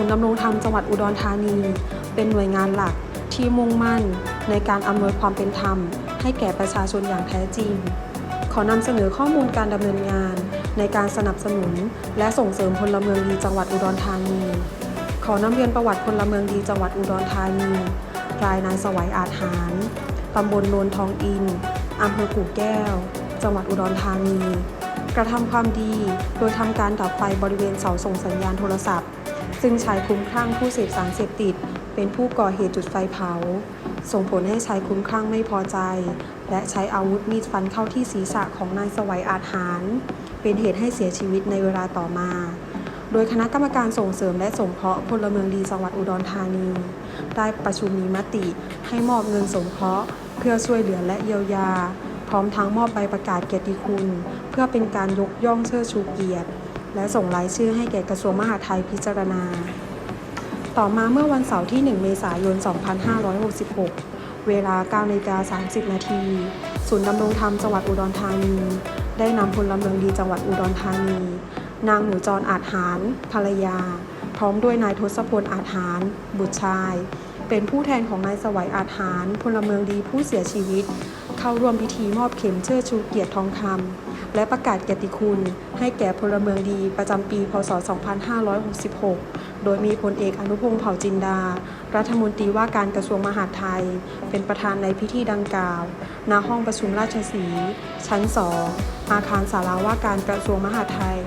ศูนย์ดำรงธรรมจังหวัดอุดรธานี เป็นหน่วยงานหลักที่มุ่งมั่นในการอำนวยความเป็นธรรม ให้แก่ประชาชนอย่างแท้จริง ขอนำเสนอข้อมูลการดำเนินงาน ในการสนับสนุน และส่งเสริมพลเมืองดีจังหวัดอุดรธานี ขอนำเรียนประวัติพลเมืองดีจังหวัดอุดรธานี รายนายสวัยอาจหารตำบลโนนทองอินอำเภอกู่แก้ว จังหวัดอุดรธานี ระทำความดี โดยทำการดับไฟบริเวณเสาส่งสัญญาณโทรศัพท์ ซึ่งชายคุ้มคลั่งผู้เสพสารเสพติด เป็นผู้ก่อเหตุจุดไฟเผา ส่งผลให้ชายคุ้มคลั่งไม่พอใจ และใช้อาวุธมีดฟันเข้าที่ศีรษะของนายสวัยอาจหาร เป็นเหตุให้เสียชีวิตในเวลาต่อมาโดยคณะกรรมการส่งเสริมและสงเคราะห์พลเมืองดีจังหวัดอุดรธานี ได้ประชุมมีมติให้มอบเงินสงเคราะห์ เพื่อช่วยเหลือและเยียวยา พร้อมทั้งมอบใบประกาศเกียรติคุณ พื่อเป็นการยกย่องเชิดชูเกียรติ และส่งรายชื่อให้แก่กระทรวงมหาดไทยพิจารณา ต่อมาเมื่อวันเสาร์ที่ 1 เมษายน 2566 เวลา9นาฬิกา30 นาทีศูนย์ดำรงธรรมจังหวัดอุดรธานี ได้นำพลเมืองดีจังหวัดอุดรธานี นางหนูจรอาจหารภรรยา พร้อมด้วยนายทศพลอาจหาร บุตรชาย เป็นผู้แทนของนายสวัยอาจหารพลเมืองดีผู้เสียชีวิต เข้าร่วมพิธีมอบเข็มเชิดชูเกียรติทองคำ และประกาศเกียรติคุณ ให้แก่พลเมืองดีประจำปี พศ 2566 โดยมีพลเอกอนุพงศ์เผ่าจินดา รัฐมนตรีว่าการกระทรวงมหาดไทย เป็นประธานในพิธีดังกล่าว ณ ห้องประชุมราชสีห์ชั้น 2 อาคารสาราว่าการกระทรวงมหาดไทย